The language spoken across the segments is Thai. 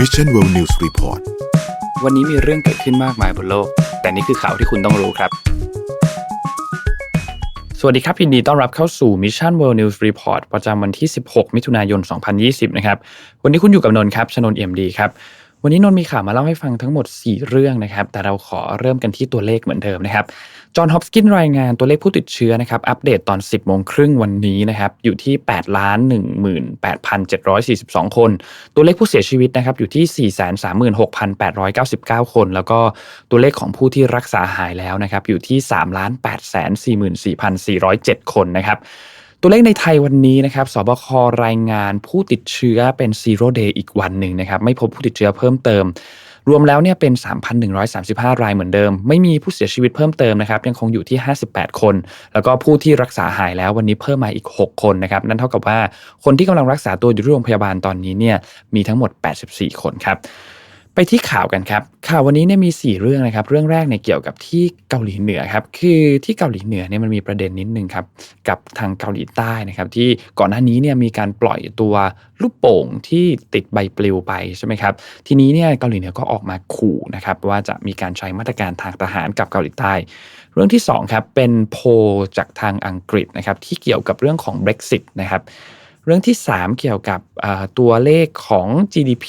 Mission World News Report วันนี้มีเรื่องเกิดขึ้นมากมายบนโลก แต่นี่คือข่าวที่คุณต้องรู้ครับ สวัสดีครับยินดีต้อนรับเข้าสู่ Mission World News Report ประจำวันที่ 16 มิถุนายน 2020 นะครับ วันนี้คุณอยู่กับนนท์ครับชนนเอี่ยมดีครับ วันนี้นนท์มีข่าวมาเล่าให้ฟังทั้งหมด 4 เรื่องนะครับ แต่เราขอเริ่มกันที่ตัวเลขเหมือนเดิมนะครับ จอห์นฮอปกินรายงานตัวเลขผู้ติดเชื้อนะครับ อัปเดตตอน 10โมงครึ่งวันนี้นะครับ อยู่ที่8ล้าน18,742 คน ตัวเลขผู้เสียชีวิตนะครับอยู่ที่ 436,899 คน แล้วก็ตัวเลขของผู้ที่รักษาหายแล้วนะครับอยู่ที่3ล้าน844,407 คนนะครับ ตัวเลขในไทยวันนี้นะครับ สบครายงานผู้ติดเชื้อเป็น zero day อีกวันหนึ่งนะครับ ไม่พบผู้ติดเชื้อเพิ่มเติม รวมแล้วเนี่ยเป็น 3,135 รายเหมือนเดิม ไม่มีผู้เสียชีวิตเพิ่มเติมนะครับ ยังคงอยู่ที่ 58 คน แล้วก็ผู้ที่รักษาหายแล้ววันนี้เพิ่มมาอีก 6 คนนะครับ นั่นเท่ากับว่าคนที่กำลังรักษาตัวอยู่ที่โรงพยาบาลตอนนี้เนี่ยมีทั้งหมด 84 คนครับ ไปที่ข่าวกันครับ ข่าววันนี้เนี่ยมี 4 เรื่องนะครับ เรื่องแรกเนี่ยเกี่ยวกับที่เกาหลีเหนือครับ คือที่เกาหลีเหนือเนี่ยมันมีประเด็นนิดนึงครับ กับทางเกาหลีใต้นะครับ ที่ก่อนหน้านี้เนี่ยมีการปล่อยตัวลูกโป่งที่ติดใบปลิวไปใช่ไหมครับ ทีนี้เนี่ยเกาหลีเหนือก็ออกมาขู่นะครับว่าจะมีการใช้มาตรการทางทหารกับเกาหลีใต้ เรื่องที่2ครับเป็นโพจากทางอังกฤษนะครับที่เกี่ยวกับเรื่องของ Brexit นะครับ เรื่องที่ 3 เกี่ยวกับตัวเลขของ GDP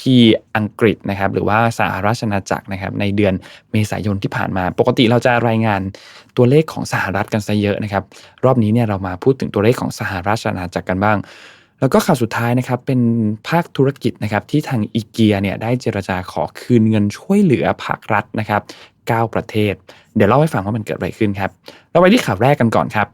อังกฤษนะครับหรือว่าสหราชอาณาจักรนะครับในเดือนเมษายนที่ผ่านมา ปกติเราจะรายงานตัวเลขของสหรัฐกันซะเยอะนะครับรอบนี้เนี่ยเรามาพูดถึงตัวเลขของสหราชอาณาจักรกันบ้าง แล้วก็ข่าวสุดท้ายนะครับเป็นภาคธุรกิจนะครับที่ทางอีเกียเนี่ยได้เจรจาขอคืนเงินช่วยเหลือภาครัฐนะครับ9 ประเทศ เดี๋ยวเล่าให้ฟังว่ามันเกิดอะไรขึ้นครับ เราไปที่ข่าวแรกกันก่อนครับ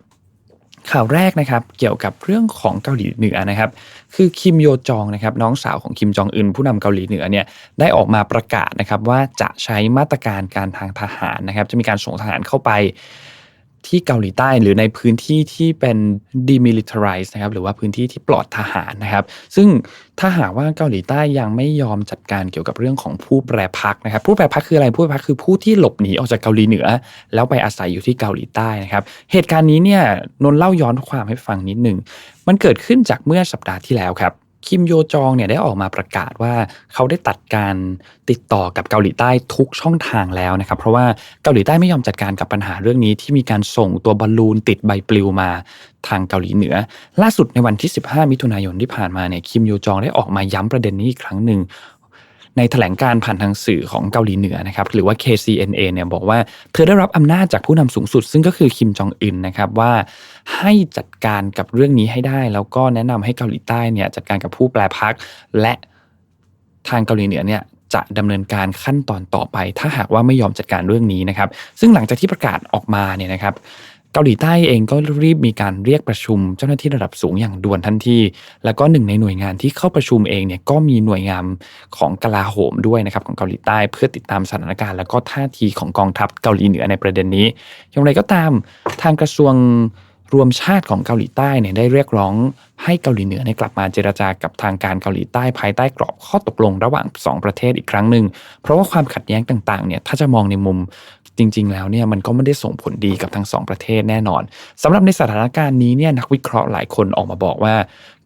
ข่าวแรกนะครับเกี่ยวกับเรื่องของเกาหลีเหนือนะครับ คือคิมโยจองนะครับน้องสาวของคิมจองอึนผู้นำเกาหลีเหนือเนี่ยได้ออกมาประกาศนะครับว่าจะใช้มาตรการการทางทหารนะครับ จะมีการส่งทหารเข้าไป ที่เกาหลีใต้หรือในพื้นที่ที่เป็น demilitarize นะครับหรือว่าพื้นที่ที่ปลอดทหารนะครับ ซึ่งถ้าหากว่าเกาหลีใต้ยังไม่ยอมจัดการเกี่ยวกับเรื่องของผู้แปรพักนะครับ ผู้แปรพักคืออะไรผู้แปรพักคือผู้ที่หลบหนีออกจากเกาหลีเหนือ แล้วไปอาศัยอยู่ที่เกาหลีใต้นะครับ เหตุการณ์นี้เนี่ยนนเล่าย้อนความให้ฟังนิดหนึ่งมันเกิดขึ้นจากเมื่อสัปดาห์ที่แล้วครับ คิมโยจองเนี่ยได้ออกมาประกาศว่าเขาได้ตัดการติดต่อกับเกาหลีใต้ทุกช่องทางแล้วนะครับ เพราะว่าเกาหลีใต้ไม่ยอมจัดการกับปัญหาเรื่องนี้ที่มีการส่งตัวบอลลูนติดใบปลิวมาทางเกาหลีเหนือ ล่าสุดในวันที่ 15 มิถุนายนที่ผ่านมาเนี่ยคิมโยจองได้ออกมาย้ำประเด็นนี้อีกครั้งหนึ่ง ในแถลงการผ่านทางสื่อของเกาหลีเหนือนะครับหรือว่า KCNA เนี่ยบอกว่าเธอได้รับอำนาจจากผู้นำสูงสุด ซึ่งก็คือคิมจองอึนนะครับว่าให้จัดการกับเรื่องนี้ให้ได้ แล้วก็แนะนำให้เกาหลีใต้เนี่ยจัดการกับผู้แปรพักและทางเกาหลีเหนือเนี่ยจะดำเนินการขั้นตอนต่อไป ถ้าหากว่าไม่ยอมจัดการเรื่องนี้นะครับ ซึ่งหลังจากที่ประกาศออกมาเนี่ยนะครับ เกาหลีใต้เองก็รีบมีการเรียกประชุมเจ้าหน้าที่ระดับสูงอย่างด่วนทันที แล้วก็หนึ่งในหน่วยงานที่เข้าประชุมเองเนี่ยก็มีหน่วยงานของกลาโหมด้วยนะครับของเกาหลีใต้เพื่อติดตามสถานการณ์ แล้วก็ท่าทีของกองทัพเกาหลีเหนือในประเด็นนี้ อย่างไรก็ตามทางกระทรวง รวมชาติของเกาหลีใต้เนี่ยได้เรียกร้องให้เกาหลีเหนือในกลับมาเจรจากับทางการเกาหลีใต้ภายใต้กรอบข้อตกลงระหว่าง 2 ประเทศอีกครั้งหนึ่งเพราะว่าความขัดแย้งต่างๆเนี่ยถ้าจะมองในมุมจริง ๆ แล้วเนี่ยมันก็ไม่ได้ส่งผลดีกับทั้งสองประเทศแน่นอนสำหรับในสถานการณ์นี้เนี่ยนักวิเคราะห์หลายคนออกมาบอกว่า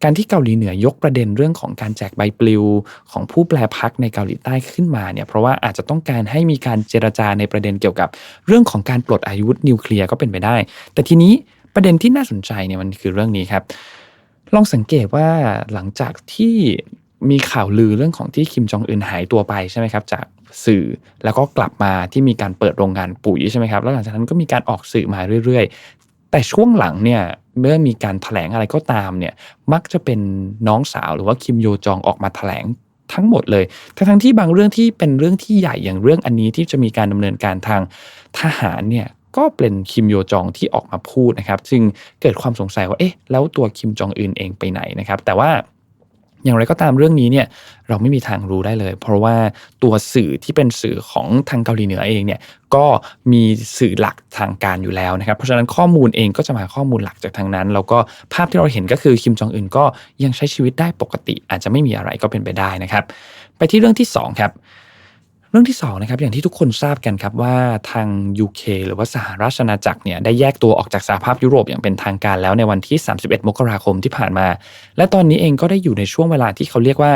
การที่เกาหลีเหนือยกประเด็นเรื่องของการแจกใบปลิว ของผู้แปรพักในเกาหลีใต้ขึ้นมาเนี่ยเพราะว่าอาจจะต้องการให้มีการเจรจาในประเด็นเกี่ยวกับ เรื่องของการปลดอาวุธนิวเคลียร์ก็เป็นไปได้ แต่ทีนี้ ประเด็นที่น่าสนใจเนี่ยมันคือเรื่องนี้ครับ ลองสังเกตว่าหลังจากที่มีข่าวลือเรื่องของที่คิมจองอึนหายตัวไปใช่ไหมครับ จากสื่อแล้วก็กลับมาที่มีการเปิดโรงงานปุ๋ยใช่ไหมครับแล้วหลังจากนั้นก็มีการออกสื่อมาเรื่อย ๆ แต่ช่วงหลังเนี่ยเมื่อมีการถแถลงอะไรก็ตามเนี่ยมักจะเป็นน้องสาวหรือว่าคิมโยจองออกมาถแถลงทั้งหมดเลย ทั้งที่บางเรื่องที่เป็นเรื่องที่ใหญ่อย่างเรื่องอันนี้ที่จะมีการดำเนินการทางทหารเนี่ย ก็เป็นคิมโยจองที่ออกมาพูดนะครับซึ่งเกิดความสงสัยว่าเอ๊ะแล้วตัวคิมจองอึนเองไปไหนนะครับแต่ว่าอย่างไรก็ตามเรื่องนี้เนี่ยเราไม่มีทางรู้ได้เลย เพราะว่าตัวสื่อที่เป็นสื่อของทางเกาหลีเหนือเองเนี่ยก็มีสื่อหลักทางการอยู่แล้วนะครับ เพราะฉะนั้นข้อมูลเองก็จะมาข้อมูลหลักจากทางนั้น แล้วก็ภาพที่เราเห็นก็คือคิมจองอึนก็ยังใช้ชีวิตได้ปกติ อาจจะไม่มีอะไรก็เป็นไปได้นะครับ ไปที่เรื่องที่2ครับ เรื่องที่2นะครับอย่างที่ทุกคนทราบกันครับว่าทาง UK หรือว่าสหราชอาณาจักรเนี่ยได้แยกตัวออกจากสหภาพยุโรปอย่างเป็นทางการแล้วในวันที่ 31 มกราคมที่ผ่านมา และตอนนี้เองก็ได้อยู่ในช่วงเวลาที่เขาเรียกว่า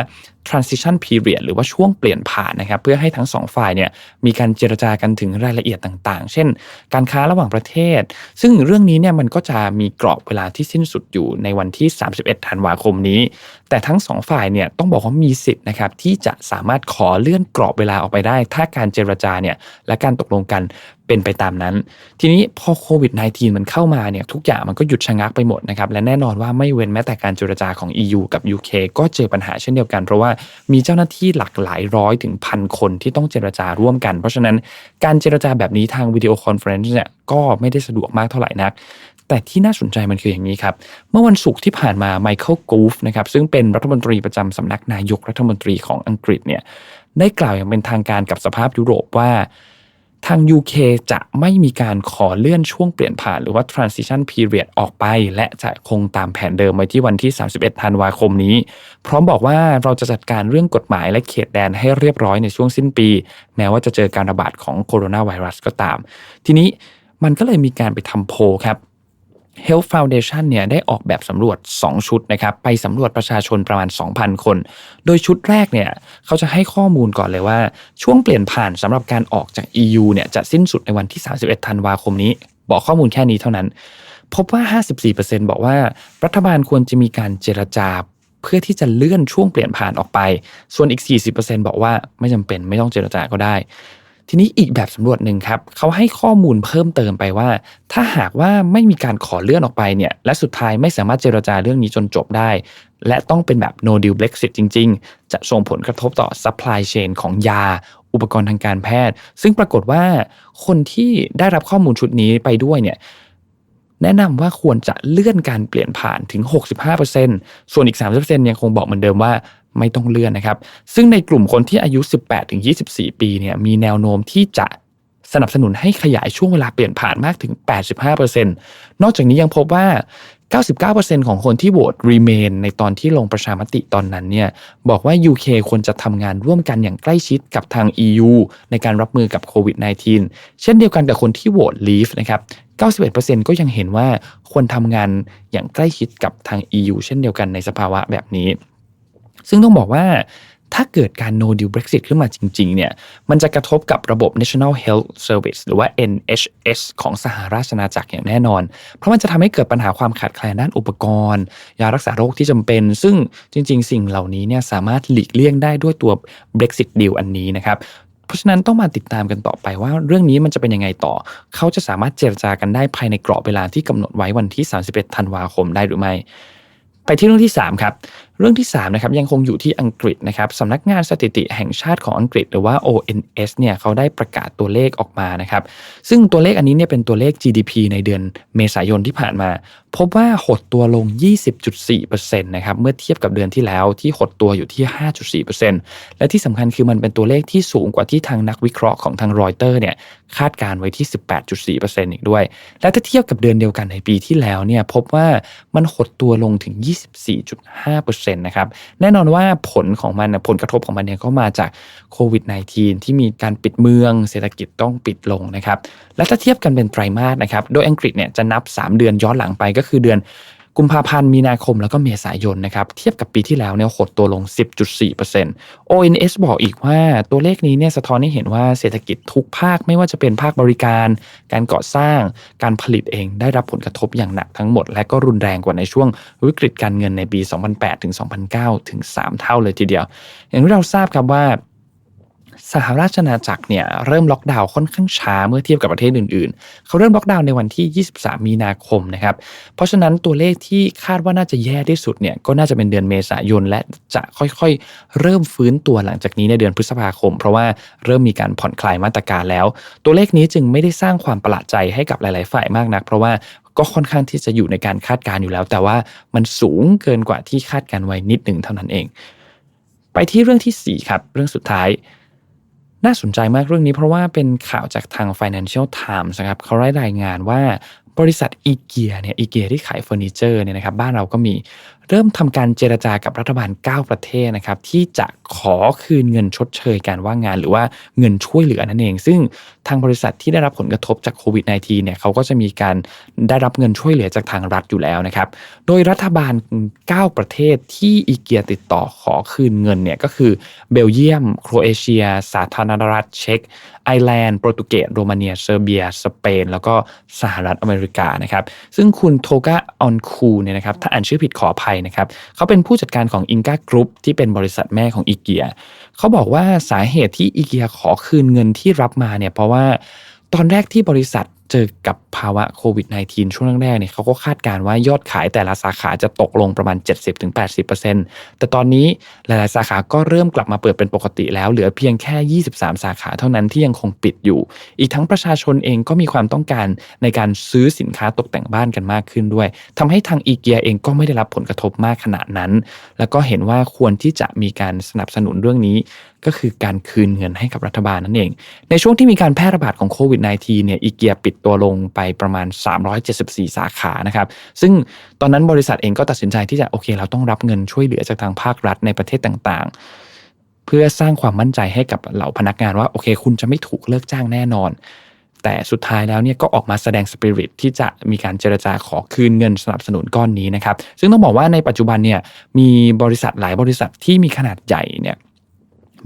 transition period หรือว่าช่วงเปลี่ยนผ่านนะครับ เพื่อให้ทั้งสองฝ่ายเนี่ยมีการเจรจากันถึงรายละเอียดต่างๆ เช่น การค้าระหว่างประเทศ ซึ่งเรื่องนี้เนี่ยมันก็จะมีกรอบเวลาที่สิ้นสุดอยู่ในวันที่ 31 ธันวาคมนี้ แต่ทั้งสองฝ่ายเนี่ยต้องบอกว่ามีสิทธิ์นะครับที่จะสามารถขอเลื่อนกรอบเวลาออกไปได้ ถ้าการเจรจาเนี่ยและการตกลงกัน เป็นไปตามนั้น ทีนี้พอโควิด -19 มันเข้ามาเนี่ยทุกอย่างมันก็หยุดชะงักไปหมดนะครับและแน่นอนว่าไม่เว้นแม้แต่การเจรจาของ EU กับ UK ก็เจอปัญหาเช่นเดียวกัน เพราะว่ามีเจ้าหน้าที่หลักหลายร้อยถึงพันคนที่ต้องเจรจาร่วมกัน เพราะฉะนั้นการเจรจาแบบนี้ทางวิดีโอคอนเฟอเรนซ์เนี่ยก็ไม่ได้สะดวกมากเท่าไหร่นักแต่ที่น่าสนใจมันคืออย่างนี้ครับ เมื่อวันศุกร์ที่ผ่านมาไมเคิลกูฟนะครับซึ่งเป็นรัฐมนตรีประจำสำนักนายกรัฐมนตรีของอังกฤษเนี่ยได้กล่าวอย่างเป็นทางการกับสภาพยุโรปว่า ทาง UK จะไม่มีการขอเลื่อนช่วงเปลี่ยนผ่านหรือว่า transition period ออกไป และจะคงตามแผนเดิมไว้ที่วันที่ 31 ธันวาคมนี้ พร้อมบอกว่าเราจะจัดการเรื่องกฎหมายและเขตแดนให้เรียบร้อยในช่วงสิ้นปี แม้ว่าจะเจอการระบาดของโคโรนาไวรัสก็ตาม ทีนี้มันก็เลยมีการไปทำโพลครับ Health Foundation เนี่ยได้ออกแบบสำรวจ 2 ชุดนะครับไปสำรวจประชาชนประมาณ 2,000 คน โดยชุดแรกเนี่ยเขาจะให้ข้อมูลก่อนเลยว่า ช่วงเปลี่ยนผ่านสำหรับการออกจาก EU เนี่ยจะสิ้นสุดในวันที่ 31 ธันวาคมนี้ บอกข้อมูลแค่นี้เท่านั้น พบว่า 54%บอกว่ารัฐบาลควรจะมีการเจรจาเพื่อที่จะเลื่อนช่วงเปลี่ยนผ่านออกไป ส่วนอีก 40%บอกว่าไม่จำเป็นไม่ต้องเจรจาก็ได้ ทีนี้อีกแบบสำรวจหนึ่งครับเขาให้ข้อมูลเพิ่มเติมไปว่า ถ้าหากว่าไม่มีการขอเลื่อนออกไปเนี่ยและสุดท้ายไม่สามารถเจรจาเรื่องนี้จนจบได้ และต้องเป็นแบบ no deal Brexit จริง ๆ จะส่งผลกระทบต่อ supply chain ของยา อุปกรณ์ทางการแพทย์ ซึ่งปรากฏว่าคนที่ได้รับข้อมูลชุดนี้ไปด้วยเนี่ย แนะนำว่าควรจะเลื่อนการเปลี่ยนผ่านถึง 65%ส่วนอีก 30%ยังคงบอกเหมือนเดิมว่าไม่ต้องเลื่อนนะครับ ซึ่งในกลุ่มคนที่อายุ 18-24 ปีเนี่ยมีแนวโน้มที่จะสนับสนุนให้ขยายช่วงเวลาเปลี่ยนผ่านมากถึง 85%นอกจากนี้ยังพบว่า 99%ของคนที่โหวต Remain ในตอนที่ลงประชามติตอนนั้นเนี่ยบอกว่า UK ควรจะทำงานร่วมกันอย่างใกล้ชิดกับทาง EU ในการรับมือกับโควิด -19 เช่นเดียวกันกับคนที่โหวต Leave นะครับ 91%ก็ยังเห็นว่าควรทำงานอย่างใกล้ชิดกับทาง EU เช่นเดียวกันในสภาวะแบบนี้ ซึ่งต้องบอกว่า ถ้าเกิดการ no deal Brexit ขึ้นมาจริงๆเนี่ยมันจะกระทบกับระบบ National Health Service หรือว่า NHS ของสหราชอาณาจักรอย่างแน่นอน เพราะมันจะทำให้เกิดปัญหาความขาดแคลนด้านอุปกรณ์ ยารักษาโรคที่จำเป็น ซึ่งจริง ๆ สิ่งเหล่านี้เนี่ยสามารถหลีกเลี่ยงได้ด้วยตัว Brexit deal อันนี้นะครับเพราะฉะนั้นต้องมาติดตามกันต่อไปว่าเรื่องนี้มันจะเป็นยังไงต่อ เขาจะสามารถเจรจากันได้ภายในกรอบเวลาที่กำหนดไว้วันที่ 31 ธันวาคมได้หรือไม่ ไปที่เรื่องที่ 3 ครับ เรื่องที่3นะครับยังคงอยู่ที่อังกฤษนะครับสำนักงานสถิติแห่งชาติของอังกฤษ หรือว่า ONS เนี่ยเขาได้ประกาศตัวเลขออกมานะครับซึ่งตัวเลขอันนี้เนี่ยเป็นตัวเลข GDP ในเดือนเมษายนที่ผ่านมา พบว่าหดตัวลง 20.4%นะครับเมื่อเทียบกับเดือนที่แล้วที่หดตัวอยู่ที่ 5.4%และที่สำคัญคือมันเป็นตัวเลขที่สูงกว่าที่ทางนักวิเคราะห์ของทางรอยเตอร์เนี่ยคาดการไว้ที่ 18.4%อีกด้วย และถ้าเทียบกับเดือนเดียวกันในปีที่แล้วเนี่ยพบว่ามันหดตัวลงถึง 24.5%นะครับแน่นอนว่าผลของมันผลกระทบของมันเนี่ยก็มาจากโควิด -19 ที่มีการปิดเมือง เศรษฐกิจต้องปิดลงนะครับและถ้าเทียบกันเป็นไตรมาสนะครับโดยอังกฤษเนี่ยจะนับ 3 เดือนย้อนหลังไปก็คือเดือน กุมภาพันธ์มีนาคมแล้วก็เมษายนนะครับเทียบกับปีที่แล้วเนี่ยหดตัวลง 10.4% ONS บอกอีกว่าตัวเลขนี้เนี่ยสะท้อนให้เห็นว่าเศรษฐกิจทุกภาคไม่ว่าจะเป็นภาคบริการ การก่อสร้าง การผลิตเองได้รับผลกระทบอย่างหนักทั้งหมด และก็รุนแรงกว่าในช่วงวิกฤตการเงินในปี 2008ถึง2009 ถึง 3 เท่าเลยทีเดียว อย่างที่เราทราบครับว่า สหราชอาณาจักรเนี่ยเริ่มล็อกดาวน์ค่อนข้างช้าเมื่อเทียบกับประเทศอื่นๆ เขาเริ่มล็อกดาวน์ในวันที่ 23 มีนาคมนะครับ เพราะฉะนั้นตัวเลขที่คาดว่าน่าจะแย่ที่สุดเนี่ยก็น่าจะเป็นเดือนเมษายน และจะค่อยๆ เริ่มฟื้นตัวหลังจากนี้ในเดือนพฤษภาคม เพราะว่าเริ่มมีการผ่อนคลายมาตรการแล้ว ตัวเลขนี้จึงไม่ได้สร้างความประหลาดใจให้กับหลาย ๆ ฝ่ายมากนัก เพราะว่าก็ค่อนข้างที่จะอยู่ในการคาดการณ์อยู่แล้ว แต่ว่ามันสูงเกินกว่าที่คาดการไว้นิดหนึ่งเท่านั้นเอง ไปที่เรื่องที่4ครับเรื่องสุดท้าย น่าสนใจมากเรื่องนี้เพราะว่าเป็นข่าวจากทาง Financial Times นะครับเขาได้รายงานว่าบริษัทอีเกียเนี่ยอีเกียที่ขายเฟอร์นิเจอร์เนี่ยนะครับบ้านเราก็มี เริ่มทำการเจรจากับรัฐบาล 9 ประเทศนะครับที่จะขอคืนเงินชดเชยการว่างงาน หรือว่าเงินช่วยเหลือนั่นเอง ซึ่งทางบริษัทที่ได้รับผลกระทบจากโควิด -19 เนี่ยเขาก็จะมีการได้รับเงินช่วยเหลือจากทางรัฐอยู่แล้วนะครับ โดยรัฐบาล 9 ประเทศที่อีเกียติดต่อขอคืนเงินเนี่ยก็คือเบลเยียม โครเอเชีย สาธารณรัฐเช็กไอร์แลนด์ โปรตุเกส โรมาเนีย เซอร์เบีย สเปน แล้วก็สหรัฐอเมริกานะครับ ซึ่งคุณโทกาออนคูเนี่ยนะครับ ถ้าอ่านชื่อผิดขออภัยนะครับเขาเป็นผู้จัดการของอิงกากรุ๊ปที่เป็นบริษัทแม่ของอีเกียเขาบอกว่าสาเหตุที่อีเกียขอคืนเงินที่รับมาเนี่ยเพราะว่าตอนแรกที่บริษัท เจอกับภาวะโควิด -19 ช่วงแรกๆเนี่ยเขาก็คาดการณ์ว่ายอดขายแต่ละสาขาจะตกลงประมาณ 70-80%แต่ตอนนี้หลายๆ สาขาก็เริ่มกลับมาเปิดเป็นปกติแล้วเหลือเพียงแค่ 23 สาขาเท่านั้นที่ยังคงปิดอยู่ อีกทั้งประชาชนเองก็มีความต้องการในการซื้อสินค้าตกแต่งบ้านกันมากขึ้นด้วยทำให้ทางอีเกียเองก็ไม่ได้รับผลกระทบมากขนาดนั้น แล้วก็เห็นว่าควรที่จะมีการสนับสนุนเรื่องนี้ก็คือการคืนเงินให้กับรัฐบาลนั่นเอง ในช่วงที่มีการแพร่ระบาดของโควิด -19 เนี่ยอีเกียปิดตัวลงไปประมาณ 374 สาขานะครับ ซึ่งตอนนั้นบริษัทเองก็ตัดสินใจที่จะโอเค เราต้องรับเงินช่วยเหลือจากทางภาครัฐในประเทศต่างๆ เพื่อสร้างความมั่นใจให้กับเหล่าพนักงานว่าโอเค คุณจะไม่ถูกเลิกจ้างแน่นอน แต่สุดท้ายแล้วเนี่ยก็ออกมาแสดงสปิริตที่จะมีการเจรจาขอคืนเงินสนับสนุนก้อนนี้นะครับ ซึ่งต้องบอกว่าในปัจจุบันเนี่ยมีบริษัทหลายบริษัทที่มีขนาดใหญ่เนี่ย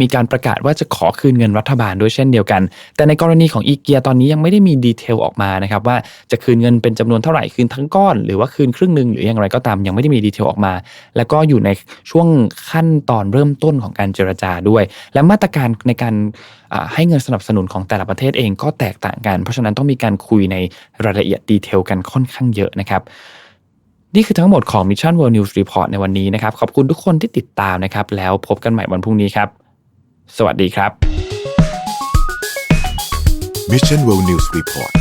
มีการประกาศว่าจะขอคืนเงินรัฐบาลด้วยเช่นเดียวกัน แต่ในกรณีของอีเกียตอนนี้ยังไม่ได้มีดีเทลออกมานะครับว่าจะคืนเงินเป็นจำนวนเท่าไหร่คืนทั้งก้อน หรือว่าคืนครึ่งหนึ่งหรืออย่างไรก็ตามยังไม่ได้มีดีเทลออกมา แล้วก็อยู่ในช่วงขั้นตอนเริ่มต้นของการเจรจาด้วย และมาตรการในการให้เงินสนับสนุนของแต่ละประเทศเองก็แตกต่างกัน เพราะฉะนั้นต้องมีการคุยในรายละเอียดดีเทลกันค่อนข้างเยอะนะครับนี่คือทั้งหมดของ Mission World News Report ในวันนี้นะครับ ขอบคุณทุกคนที่ติดตามนะครับ แล้วพบกันใหม่วันพรุ่งนี้ครับ สวัสดีครับ Mission World News Report